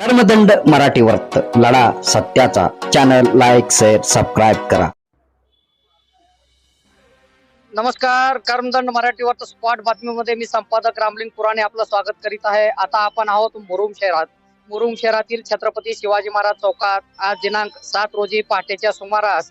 कर्मदंड मराठी वर्त लढा सत्याचा. चॅनल लाईक शेअर सबस्क्राईब करा. नमस्कार. कर्मदंड मराठीवर स्पॉट बातमीमध्ये मी संपादक रामलिंग पुराणे आपलं स्वागत करीत आहे. आता आपण आहोत मुरुम शहरात. मुरुम शहरातील छत्रपती शिवाजी महाराज चौकात आज दिनांक सात रोजी पहाटेच्या सुमारास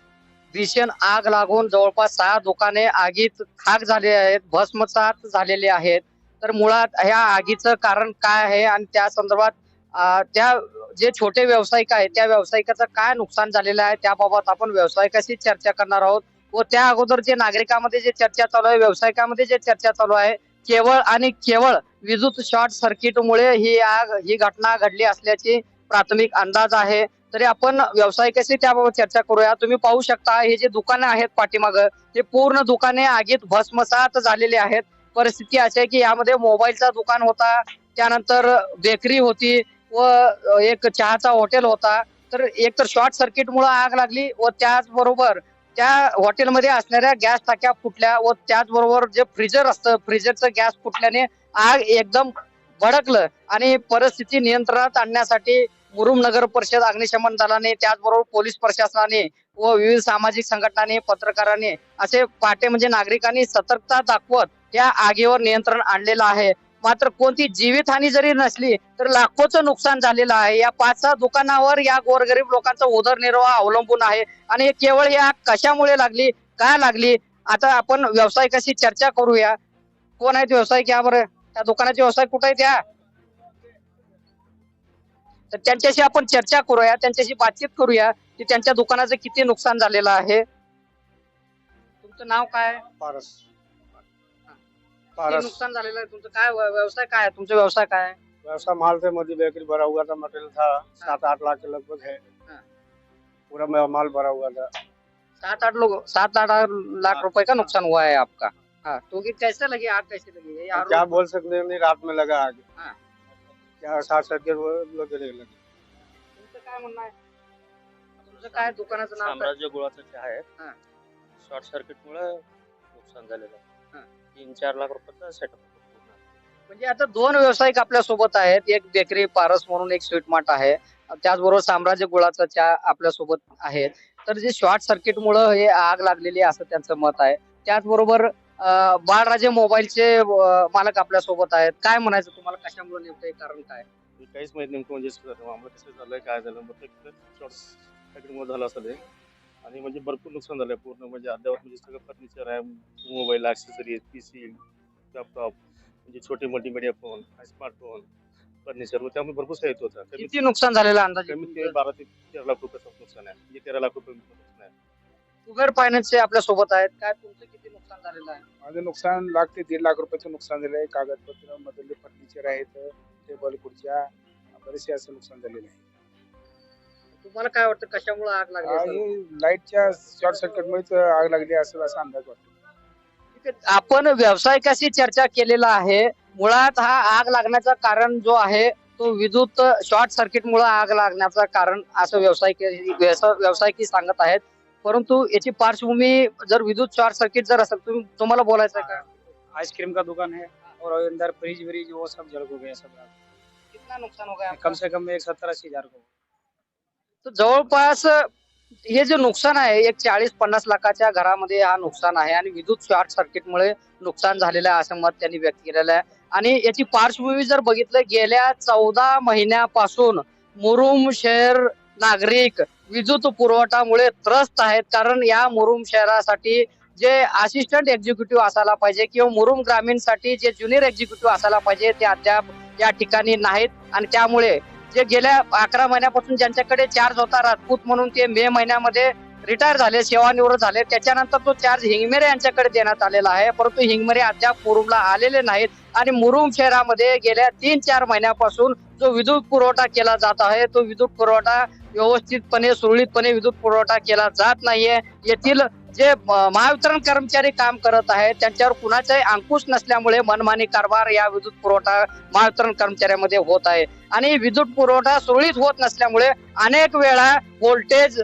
भीषण आग लागून जवळपास सहा दुकाने आगीत खाक झाले आहेत भस्मसात झालेले आहेत. तर मुळात ह्या आगीचं कारण काय आहे? आणि त्या संदर्भात त्या जे छोटे व्यावसायिक आहेत त्या व्यावसायिकाचं काय नुकसान झालेलं आहे त्याबाबत आपण व्यावसायिकाशी चर्चा करणार आहोत. व त्या अगोदर जे नागरिकांमध्ये जे चर्चा चालू आहे व्यावसायिकांमध्ये जे चर्चा चालू आहे केवळ आणि केवळ विद्युत शॉर्ट सर्किटमुळे ही आग ही घटना घडली असल्याची प्राथमिक अंदाज आहे. तरी आपण व्यावसायिकाशी त्याबाबत चर्चा करूया. तुम्ही पाहू शकता हे जे दुकाने आहेत पाठीमागं हे पूर्ण दुकाने आगीत भस्मसात झालेली आहेत. परिस्थिती अशी आहे की यामध्ये मोबाईलचा दुकान होता त्यानंतर बेकरी होती व एक चहाचा हॉटेल होता. तर एक तर शॉर्ट सर्किट मुळे आग लागली व त्याचबरोबर त्या हॉटेलमध्ये असणाऱ्या गॅस टाक्या फुटल्या व त्याचबरोबर जे फ्रीजर असतं फ्रीजरचं गॅस फुटल्याने आग एकदम भडकलं आणि परिस्थिती नियंत्रणात आणण्यासाठी मुरुम नगर परिषद अग्निशमन दलाने त्याचबरोबर पोलीस प्रशासनाने व विविध सामाजिक संघटनांनी पत्रकारांनी असे पाटे म्हणजे नागरिकांनी सतर्कता दाखवत त्या आगीवर नियंत्रण आणलेलं आहे. मात्र कोणती जीवितहानी जरी नसली तर लाखोचं नुकसान झालेलं आहे. या पाच सहा दुकानावर या गोरगरीब लोकांचा उदरनिर्वाह अवलंबून आहे. आणि हे केवळ या कशामुळे लागली? का लागली? आता आपण व्यावसायिकाशी चर्चा करूया. कोण आहेत व्यावसायिक? या बरं. त्या दुकानाचे व्यावसायिक कुठे आहेत या? तर त्यांच्याशी आपण चर्चा करूया. त्यांच्याशी बातचीत करूया की त्यांच्या दुकानाचं किती नुकसान झालेलं आहे. तुमचं नाव काय? पारस. किती नुकसान झालेलं आहे तुमचं काय व्य- व्यवसाय काय आहे? तुमचा व्यवसाय काय आहे? व्यवसाय माल थे मोदी बेकरी भरा हुआ था मटेरियल था सात आठ लाख के लगभग है हाँ। पूरा मा- माल भरा हुआ था सात आठ लोग सात आठ लाख रुपए का नुकसान हुआ है आपका हाँ तो कि कैसे लगी आग कैसे लगी ये आरोप- क्या बोल सकते हैं नहीं रात में लगा आगे हाँ। क्या सात सर्किट लोग जले लगे तुमचं काय म्हणणं आहे तुमचं काय दुकानाचं नाव काय? साम्राज्य गुळाचं चहा आहे हा. शॉर्ट सर्किट मुळे नुकसान झालेलं हा. आहे तीन चार लाख रुपयाचा सेटअप म्हणजे आता दोन व्यावसायिक आपल्यासोबत आहेत. एक बेकरी पारस म्हणून एक स्वीट मार्ट आहे. त्याचबरोबर साम्राज्य गुळाचा चहा आपल्यासोबत आहेत. तर जे शॉर्ट सर्किट मुळे हे आग लागलेली आहे असं त्यांचं मत आहे. त्याचबरोबर बाळराजे मोबाईलचे मालक आपल्यासोबत आहेत. काय म्हणायचं तुम्हाला? कशामुळे नेमकं हे कारण काय? काहीच माहीत नेमकं म्हणजे आम्हाला कसं झालंय काय झालं शॉर्ट सर्किट मुळे झालं असं आणि म्हणजे भरपूर नुकसान झालंय पूर्ण. म्हणजे अद्यावत म्हणजे सगळं फर्निचर आहे मोबाईल ऍक्सेसरीज पीसी लॅपटॉप म्हणजे छोटे मल्टीमीडिया फोन स्मार्टफोन फर्निचर त्यामुळे भरपूर साहित्य होतं. किती नुकसान झालेलं अंदाजे? कमीत कमी बारा ते तेरा लाख रुपयाचं नुकसान आहे. म्हणजे तेरा लाख रुपये नुकसान आहे. कुबेर फायनान्सचे आपल्यासोबत आहेत. काय तुमचं किती नुकसान झालेलं आहे? माझं नुकसान लाख ते दीड लाख रुपयाचं नुकसान झालं आहे. कागदपत्र मधले फर्निचर आहेत टेबल खुर्च्या बरेचसे असं नुकसान झालेलं आहे. तुम्हाला काय वाटतं कशामुळे आग लागली असेल? आणि लाईटच्या शॉर्ट सर्किटमुळेच आग लागली असेल असा अंदाज वाटतो. आपण व्यावसायिकाशी चर्चा केलेला आहे. मुळात हा आग लागण्याचं कारण जो आहे तो विद्युत शॉर्ट सर्किट मुळे आग लागण्याचं कारण असं व्यावसायिक व्यवसा- व्यावसायिकी सांगत आहेत. परंतु याची पार्श्वभूमी जर विद्युत शॉर्ट सर्किट जर असेल तुम्ही तुम्हाला बोलायचं आहे का? आइसक्रीम का दुकान है और अंदर फ्रिज व्रिज वो सब जल गया सब कितना नुकसान हो गया कम से कम एक सत्तर अस्सी हजार को तर जवळपास हे जे नुकसान आहे एक चाळीस पन्नास लाखाच्या घरामध्ये हा नुकसान आहे आणि विद्युत शॉर्ट सर्किटमुळे नुकसान झालेलं आहे असं मत त्यांनी व्यक्त केलेलं आहे. आणि याची पार्श्वभूमी जर बघितलं गेल्या चौदा महिन्यापासून मुरुम शहर नागरिक विद्युत पुरवठामुळे त्रस्त आहेत. कारण या मुरुम शहरासाठी जे असिस्टंट एक्झिक्युटिव्ह असायला पाहिजे किंवा मुरुम ग्रामीणसाठी जे ज्युनियर एक्झिक्युटिव्ह असायला पाहिजे ते अद्याप या ठिकाणी नाहीत. आणि त्यामुळे जे गेल्या अकरा महिन्यापासून ज्यांच्याकडे चार्ज होता राजपूत म्हणून ते मे महिन्यामध्ये रिटायर झाले सेवानिवृत्त झाले. त्याच्यानंतर तो चार्ज हिंगमेरे यांच्याकडे देण्यात आलेला आहे. परंतु हिंगमेरे अद्याप मुरुमला आलेले नाहीत आणि मुरुम शहरामध्ये गेल्या तीन चार महिन्यापासून जो विद्युत पुरवठा केला जात आहे तो विद्युत पुरवठा व्यवस्थितपणे सुरळीतपणे विद्युत पुरवठा केला जात नाहीये. येथील जे महावितरण कर्मचारी काम करत आहेत त्यांच्यावर कुणाचाही अंकुश नसल्यामुळे मनमानी कारभार या विद्युत पुरवठा महावितरण कर्मचाऱ्यामध्ये होत आहे. आणि विद्युत पुरवठा सुरळीत होत नसल्यामुळे अनेक वेळा व्होल्टेज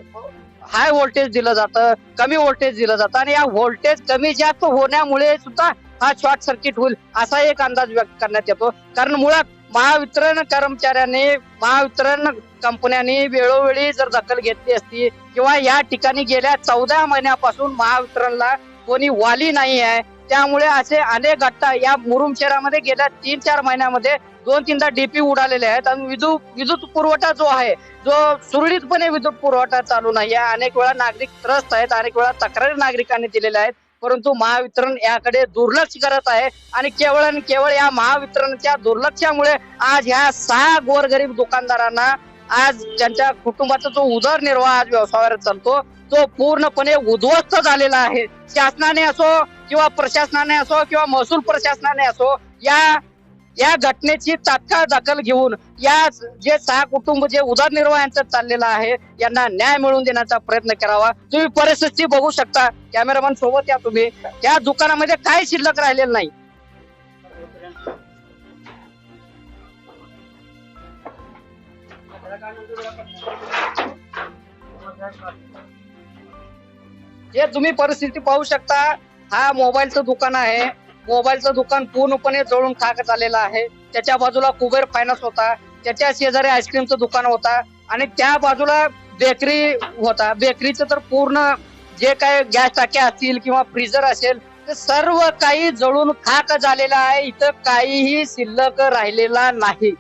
हाय व्होल्टेज दिलं जातं कमी व्होल्टेज दिलं जातं. आणि या व्होल्टेज कमी जास्त होण्यामुळे सुद्धा हा शॉर्ट सर्किट होईल असा एक अंदाज व्यक्त करण्यात येतो. कारण मुळात महावितरण कर्मचाऱ्यांनी महावितरण कंपन्यांनी वेळोवेळी जर दखल घेतली असती किंवा या ठिकाणी गेल्या चौदा महिन्यापासून महावितरणला कोणी वाली नाही आहे त्यामुळे असे अनेक घटना या मुरुम शहरामध्ये गेल्या तीन चार महिन्यामध्ये दोन तीनदा डीपी उडालेले आहेत. आणि विद्युत विद्युत पुरवठा जो आहे जो सुरळीतपणे विद्युत पुरवठा चालू नाही आहे अनेक वेळा नागरिक त्रस्त आहेत अनेक वेळा तक्रारी नागरिकांनी दिलेल्या आहेत. परंतु महावितरण याकडे दुर्लक्ष करत आहे आणि केवळ आणि केवळ या महावितरणच्या दुर्लक्षामुळे आज ह्या सहा गोरगरीब दुकानदारांना आज ज्यांच्या कुटुंबाचा जो उदरनिर्वाह आज व्यवसायावर चालतो तो पूर्णपणे उद्ध्वस्त झालेला आहे. शासनाने असो किंवा प्रशासनाने असो किंवा महसूल प्रशासनाने असो या या घटनेची तात्काळ दखल घेऊन या जे सहा कुटुंब जे उदरनिर्वाह यांचं चाललेलं आहे यांना न्याय मिळवून देण्याचा प्रयत्न करावा. तुम्ही परिस्थिती बघू शकता. कॅमेरामॅन सोबत या तुम्ही. त्या दुकानामध्ये काय शिल्लक राहिलेलं नाही. जे तुम्ही परिस्थिती पाहू शकता हा मोबाईलचं दुकान आहे. मोबाईलचं दुकान पूर्णपणे जळून खाक झालेलं आहे. त्याच्या बाजूला कुबेर फायनान्स होता. त्याच्या शेजारी आईस्क्रीमचं दुकान होता. आणि त्या बाजूला बेकरी होता. बेकरीचं तर पूर्ण जे काय गॅस टाक्या असतील किंवा फ्रीजर असेल ते सर्व काही जळून खाक झालेलं आहे. इथं काहीही शिल्लक राहिलेला नाही.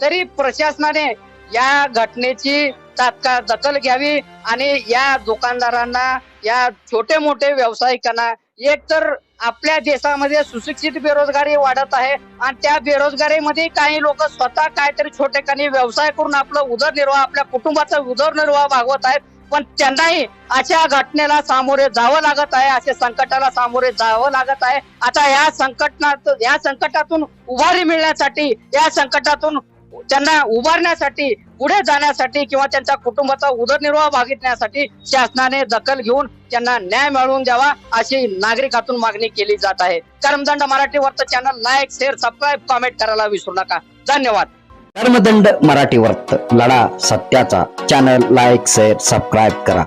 तरी प्रशासनाने या घटनेची तात्काळ दखल घ्यावी आणि या दुकानदारांना या छोटे मोठे व्यावसायिकांना एक तर आपल्या देशामध्ये सुशिक्षित बेरोजगारी वाढत आहे आणि त्या बेरोजगारीमध्ये काही लोक स्वतः काहीतरी छोटेखानी व्यवसाय करून आपलं उदरनिर्वाह आपल्या कुटुंबाचा उदरनिर्वाह भागवत आहेत. पण त्यांनाही अशा घटनेला सामोरे जावं लागत आहे अशा संकटाला सामोरे जावं लागत आहे. आता या संकटात या संकटातून उभारी मिळण्यासाठी या संकटातून त्यांना उभारण्यासाठी पुढे जाण्यासाठी किंवा त्यांच्या कुटुंबाचा उदरनिर्वाह भागितण्यासाठी शासनाने दखल घेऊन त्यांना न्याय मिळवून द्यावा अशी नागरिकातून मागणी केली जात आहे. Karmadand Marathi channel like share subscribe comment करायला विसरू नका. धन्यवाद. कर्मदंड मराठी वर्त लढा सत्याचा. चॅनल लाईक शेअर सबस्क्राईब करा.